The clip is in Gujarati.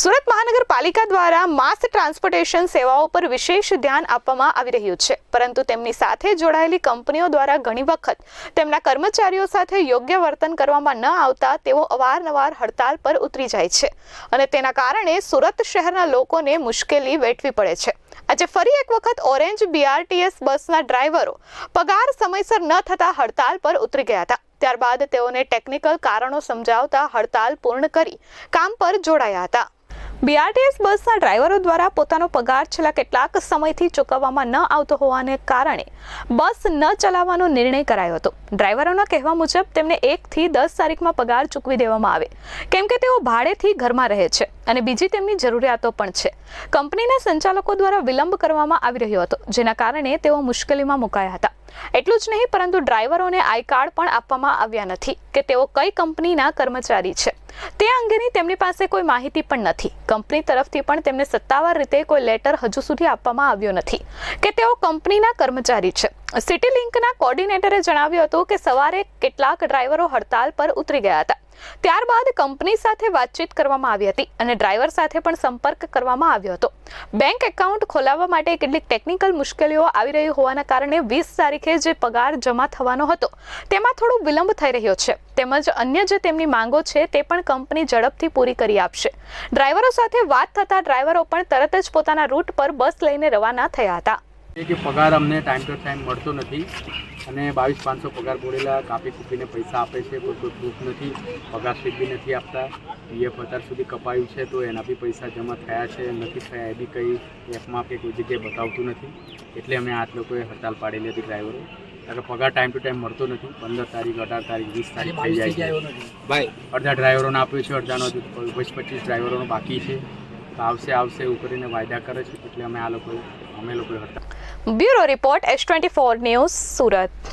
સુરત મહાનગરપાલિકા દ્વારા માસ ટ્રાન્સપોર્ટેશન સેવાઓ પર વિશેષ ધ્યાન આપવામાં આવી રહ્યું છે. પરંતુ તેમની સાથે જોડાયેલી કંપનીઓ દ્વારા ઘણી વખત તેમના કર્મચારીઓ સાથે યોગ્ય વર્તન કરવામાં ન આવતા તેઓ અવારનવાર હડતાલ પર ઉતરી જાય છે અને તેના કારણે સુરત શહેરના લોકોને મુશ્કેલી વેઠવી પડે છે. આજે ફરી એક વખત ઓરેન્જ બીઆરટીએસ બસના ડ્રાઈવરો પગાર સમયસર ન થતા હડતાલ પર ઉતરી ગયા હતા. ત્યારબાદ તેઓને ટેકનિકલ કારણો સમજાવતા હડતાલ પૂર્ણ કરી કામ પર જોડાયા હતા. બીઆરટીએસ બસના ડ્રાઈવરો દ્વારા પોતાનો પગાર છેલ્લા કેટલાક સમયથી ચૂકવવામાં ન આવતો હોવાને કારણે બસ ન ચલાવવાનો નિર્ણય કરાયો હતો. ડ્રાઈવરોના કહેવા મુજબ તેમને એકથી દસ તારીખમાં પગાર ચૂકવી દેવામાં આવે. કેમ કે તેઓ ભાડેથી ઘરમાં રહે છે અને બીજી તેમની જરૂરિયાતો પણ છે. કંપનીના સંચાલકો દ્વારા વિલંબ કરવામાં આવી રહ્યો હતો, જેના કારણે તેઓ મુશ્કેલીમાં મુકાયા હતા. એટલું જ નહીં, પરંતુ ડ્રાઈવરોને આઈ કાર્ડ પણ આપવામાં આવ્યા નથી કે તેઓ કઈ કંપનીના કર્મચારી છે. તે અંગેની તેમની પાસે કોઈ માહિતી પણ નથી. કંપની તરફથી પણ તેમને સત્તાવાર રીતે કોઈ લેટર હજુ સુધી આપવામાં આવ્યો નથી કે તેઓ કંપનીના કર્મચારી છે. સિટી લિંકના કોર્ડિનેટરે જણાવ્યું હતું કે સવારે કેટલાક ડ્રાઈવરો હડતાલ પર ઉતરી ગયા હતા. ત્યારબાદ કંપની સાથે વાતચીત કરવામાં આવી હતી અને ડ્રાઈવર સાથે પણ સંપર્ક કરવામાં આવ્યો હતો. બેંક એકાઉન્ટ ખોલાવવા માટે કેટલીક ટેકનિકલ મુશ્કેલીઓ આવી રહી હોવાના કારણે વીસ તારીખે જે પગાર જમા થવાનો હતો, તેમાં થોડો વિલંબ થઈ રહ્યો છે. તેમજ અન્ય જે તેમની માંગો છે તે પણ કંપની ઝડપથી પૂરી કરી આપશે. ડ્રાઈવરો સાથે વાત થતાં ડ્રાઈવરો પણ તરત જ પોતાના રૂટ પર બસ લઈને રવાના થયા હતા. કે પગાર અમને ટાઈમ ટુ ટાઈમ મળતો નથી અને બાવીસ પાંચસો પગાર બોલેલા, કાપી કૂપીને પૈસા આપે છે, કોઈ કોઈ પ્રૂફ નથી, પગાર સ્લીપ બી નથી આપતા. પીએફ અત્યાર સુધી કપાયું છે તો એના બી પૈસા જમા થયા છે, નથી થયા એ બી કંઈ એપમાં કે કોઈ જગ્યાએ બતાવતું નથી. એટલે અમે આઠ લોકોએ હડતાલ પાડેલી હતી ડ્રાઈવરો કારણ કે પગાર ટાઈમ ટુ ટાઈમ મળતો નથી. પંદર તારીખ અઢાર તારીખ વીસ તારીખ થઈ જાય છે. ભાઈ. અડધા ડ્રાઈવરોને આપ્યું છે અડધાનો હજુ વીસ પચીસ ડ્રાઈવરોનો બાકી છે. તો આવશે આવશે એવું કરીને વાયદા કરે છે. એટલે અમે આ લોકો અમે લોકો bureau report S twenty four news Surat.